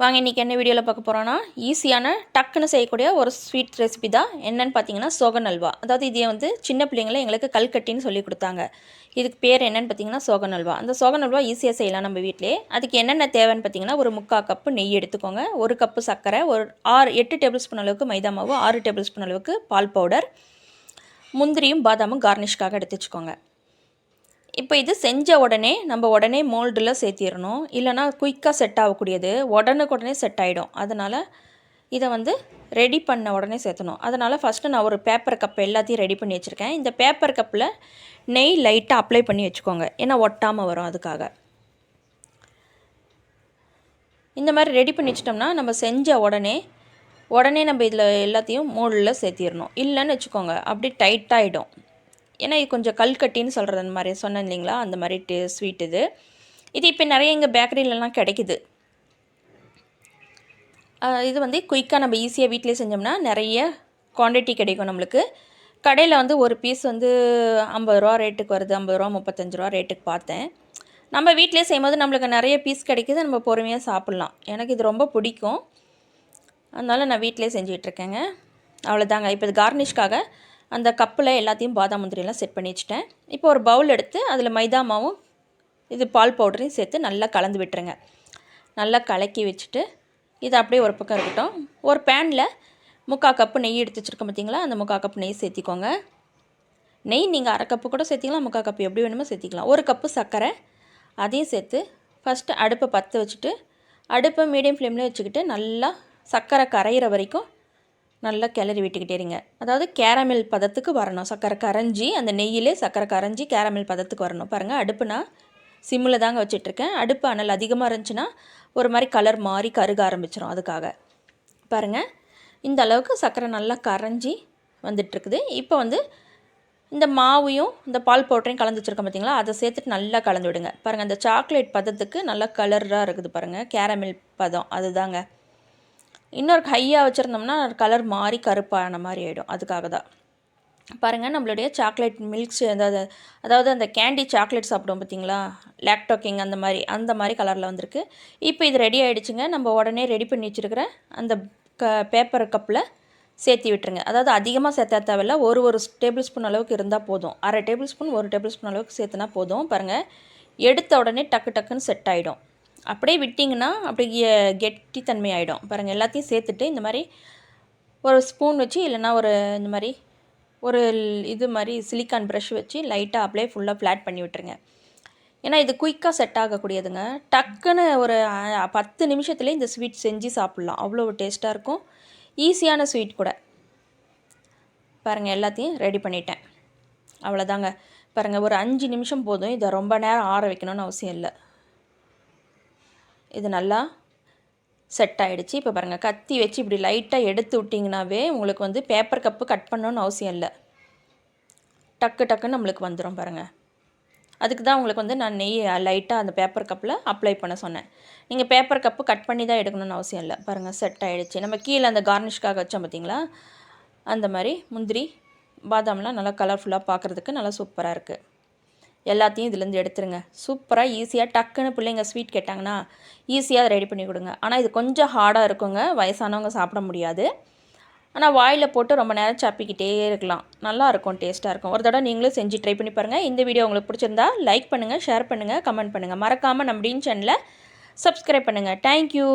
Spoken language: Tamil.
வாங்க இன்றைக்கி என்ன வீடியோவில் பார்க்க போகிறோன்னா ஈஸியான டக்குன்னு செய்யக்கூடிய ஒரு ஸ்வீட் ரெசிபி தான். என்னன்னு பார்த்தீங்கன்னா சோகன் அல்வா. அதாவது இதை வந்து சின்ன பிள்ளைங்கள எங்களுக்கு கல்கட்டின்னு சொல்லி கொடுத்தாங்க. இதுக்கு பேர் என்னென்னு பார்த்தீங்கன்னா சோகன் அல்வா. அந்த சோகன் அல்வா ஈஸியாக செய்யலாம் நம்ம வீட்டிலே அதுக்கு என்னென்ன தேவைன்னு பார்த்தீங்கன்னா ஒரு முக்கால் கப்பு நெய் எடுத்துக்கோங்க. ஒரு கப்பு சர்க்கரை ஒரு ஆறு எட்டு டேபிள் ஸ்பூன் அளவுக்கு மைதா மாவு ஆறு டேபிள் ஸ்பூன் அளவுக்கு பால் பவுடர் முந்திரியும் பாதாமும் கார்னிஷ்காக எடுத்து வச்சுக்கோங்க. இப்போ இது செஞ்ச உடனே நம்ம உடனே மோல்டில் சேர்த்திடணும். இல்லைனா குயிக்காக செட் ஆகக்கூடியது. உடனுக்குடனே செட் ஆகிடும் அதனால் இதை வந்து ரெடி பண்ண உடனே சேர்த்தணும். அதனால் ஃபஸ்ட்டு நான் ஒரு பேப்பர் கப் எல்லாத்தையும் ரெடி பண்ணி வச்சுருக்கேன். இந்த பேப்பர் கப்பில் நெய் லைட்டாக அப்ளை பண்ணி வச்சுக்கோங்க. ஏன்னா ஒட்டாமல் வரும் அதுக்காக. இந்த மாதிரி ரெடி பண்ணி வச்சிட்டோம்னா நம்ம செஞ்ச உடனே உடனே நம்ம இதில் எல்லாத்தையும் மோல்டில் சேர்த்திடணும். இல்லைன்னு வச்சுக்கோங்க. அப்படி டைட்டாகிடும் ஏன்னா இது கொஞ்சம் கல்கட்டின்னு சொல்கிறது அந்த மாதிரி சொன்னேன் இல்லைங்களா? அந்த மாதிரி டே ஸ்வீட் இது. இது இப்போ நிறைய இங்கே பேக்கரியிலலாம் கிடைக்குது. இது வந்து குயிக்காக நம்ம ஈஸியாக வீட்டிலே செஞ்சோம்னா நிறைய குவான்டிட்டி கிடைக்கும் நம்மளுக்கு. கடையில் வந்து ஒரு பீஸ் வந்து ஐம்பது ரூபா ரேட்டுக்கு வருது. ஐம்பது ரூபா முப்பத்தஞ்சு ரூபா ரேட்டுக்கு பார்த்தேன். நம்ம வீட்டிலே செய்யும்போது நம்மளுக்கு நிறைய பீஸ் கிடைக்கிது. நம்ம பொறுமையாக சாப்பிட்லாம். எனக்கு இது ரொம்ப பிடிக்கும். அதனால் நான் வீட்டிலே செஞ்சிகிட்ருக்கேங்க அவ்வளோதாங்க இப்போ இது கார்னிஷ்காக அந்த கப்பில் எல்லாத்தையும் பாதாம் முந்திரியெல்லாம் செட் பண்ணி வச்சுட்டேன். இப்போ ஒரு பவுல் எடுத்து அதில் மைதா மாவும் இது பால் பவுடரையும் சேர்த்து நல்லா கலந்து விட்டுருங்க. நல்லா கலக்கி வச்சுட்டு இது அப்படியே ஒரு பக்கம் இருக்கட்டும். ஒரு பேனில் முக்கால் கப்பு நெய் எடுத்து வச்சுருக்கோம் பார்த்தீங்களா அந்த முக்கால் கப்பு நெய் சேர்த்திக்கோங்க. நெய் நீங்கள் அரை கப்பு கூட சேர்த்திக்கலாம் முக்கால் கப்பு எப்படி வேணுமோ சேர்த்திக்கலாம். ஒரு கப்பு சர்க்கரை அதையும் சேர்த்து ஃபஸ்ட்டு அடுப்பை பற்ற வச்சுட்டு அடுப்பை மீடியம் ஃப்ளேம்லேயே வச்சுக்கிட்டு நல்லா சர்க்கரை கரையிற வரைக்கும் நல்லா கிளறி விட்டுக்கிட்டே இருங்க. அதாவது கேரமில் பதத்துக்கு வரணும். சர்க்கரை கரைஞ்சி அந்த நெய்யிலே சர்க்கரை கரைஞ்சி கேரமில் பதத்துக்கு வரணும். பாருங்கள் அடுப்புனா சிம்மில் தாங்க வச்சிட்ருக்கேன். அடுப்பு அனல் அதிகமாக இருந்துச்சுன்னா ஒரு மாதிரி கலர் மாறி கருக ஆரம்பிச்சிடும் அதுக்காக. பாருங்கள் இந்த அளவுக்கு சர்க்கரை நல்லா கரைஞ்சி வந்துட்டுருக்குது இப்போ வந்து இந்த மாவையும் இந்த பால் பவுடரையும் கலந்து வச்சுருக்கோம் பார்த்தீங்களா அதை சேர்த்துட்டு நல்லா கலந்து விடுங்க. பாருங்கள் அந்த சாக்லேட் பதத்துக்கு நல்லா கலராக இருக்குது பாருங்கள் கேரமில் பதம் அதுதாங்க. இன்னொரு ஹையாக வச்சுருந்தோம்னா கலர் மாறி கருப்பான மாதிரி ஆகிடும் அதுக்காக தான் பாருங்கள் நம்மளுடைய சாக்லேட் மில்க்ஸ் அதாவது அதாவது அந்த கேண்டி சாக்லேட் சாப்பிடுவோம் பார்த்தீங்களா லேக்டோக்கிங் அந்த மாதிரி அந்த மாதிரி கலரில் வந்திருக்கு. இப்போ இது ரெடி ஆகிடுச்சுங்க நம்ம உடனே ரெடி பண்ணி வச்சுருக்கிற அந்த க பேப்பர் கப்பில் சேர்த்தி விட்டுருங்க. அதாவது அதிகமாக சேர்த்தா தேவையில்ல. ஒரு ஒரு டேபிள் ஸ்பூன் அளவுக்கு இருந்தால் போதும். அரை டேபிள் ஸ்பூன் ஒரு டேபிள் ஸ்பூன் அளவுக்கு சேர்த்துனா போதும். பாருங்கள் எடுத்த உடனே டக்கு டக்குன்னு செட் ஆகிடும் அப்படியே விட்டிங்கன்னா அப்படியே கெட்டித்தன்மை ஆகிடும் பாருங்கள் எல்லாத்தையும் சேர்த்துட்டு இந்த மாதிரி ஒரு ஸ்பூன் வச்சு இல்லைன்னா ஒரு இந்த மாதிரி ஒரு இது மாதிரி சிலிக்கான் ப்ரஷ் வச்சு லைட்டாக அப்படியே ஃபுல்லாக ஃப்ளாட் பண்ணி விட்டுருங்க. ஏன்னா இது குயிக்காக செட் ஆகக்கூடியதுங்க. டக்குன்னு ஒரு பத்து நிமிஷத்துலேயே இந்த ஸ்வீட் செஞ்சு சாப்பிட்லாம். அவ்வளோ டேஸ்ட்டாக இருக்கும். ஈஸியான ஸ்வீட் கூட. பாருங்கள் எல்லாத்தையும் ரெடி பண்ணிட்டேன். அவ்வளோதாங்க பாருங்கள் ஒரு அஞ்சு நிமிஷம் போதும். இதை ரொம்ப நேரம் ஆற வைக்கணும்னு அவசியம் இல்லை. இது நல்லா செட் ஆகிடுச்சு இப்போ பாருங்கள் கத்தி வச்சு இப்படி லைட்டாக எடுத்து விட்டிங்கனாவே உங்களுக்கு வந்து பேப்பர் கப்பு கட் பண்ணணும்னு அவசியம் இல்லை. டக்கு டக்குன்னு நம்மளுக்கு வந்துடும் பாருங்கள் அதுக்கு தான் உங்களுக்கு வந்து நான் நெய் லைட்டாக அந்த பேப்பர் கப்பில் அப்ளை பண்ண சொன்னேன். நீங்கள் பேப்பர் கப்பு கட் பண்ணி தான் எடுக்கணும்னு அவசியம் இல்லை. பாருங்கள் செட் ஆகிடுச்சு நம்ம கீழே அந்த கார்னிஷ்காக வச்சோம் பார்த்தீங்களா அந்த மாதிரி முந்திரி பாதாம்லாம் நல்லா கலர்ஃபுல்லாக பார்க்குறதுக்கு நல்லா சூப்பராக இருக்குது எல்லாத்தையும் இதுலேருந்து எடுத்துருங்க. சூப்பராக ஈஸியாக டக்குன்னு பிள்ளைங்க ஸ்வீட் கேட்டாங்கன்னா ஈஸியாக ரெடி பண்ணி கொடுங்க. ஆனால் இது கொஞ்சம் ஹார்டாக இருக்குங்க. வயசானவங்க சாப்பிட முடியாது. ஆனால் வாயில் போட்டு ரொம்ப நேரம் சாப்பிக்கிட்டே இருக்கலாம். நல்லாயிருக்கும் டேஸ்ட்டாக இருக்கும். ஒரு தடவை நீங்களும் செஞ்சு ட்ரை பண்ணி பாருங்கள் இந்த வீடியோ உங்களுக்கு பிடிச்சிருந்தா லைக் பண்ணுங்கள் ஷேர் பண்ணுங்கள் கமெண்ட் பண்ணுங்கள் மறக்காமல் நம்ம டீன் சேனலை சப்ஸ்கிரைப் பண்ணுங்கள் தேங்க்யூ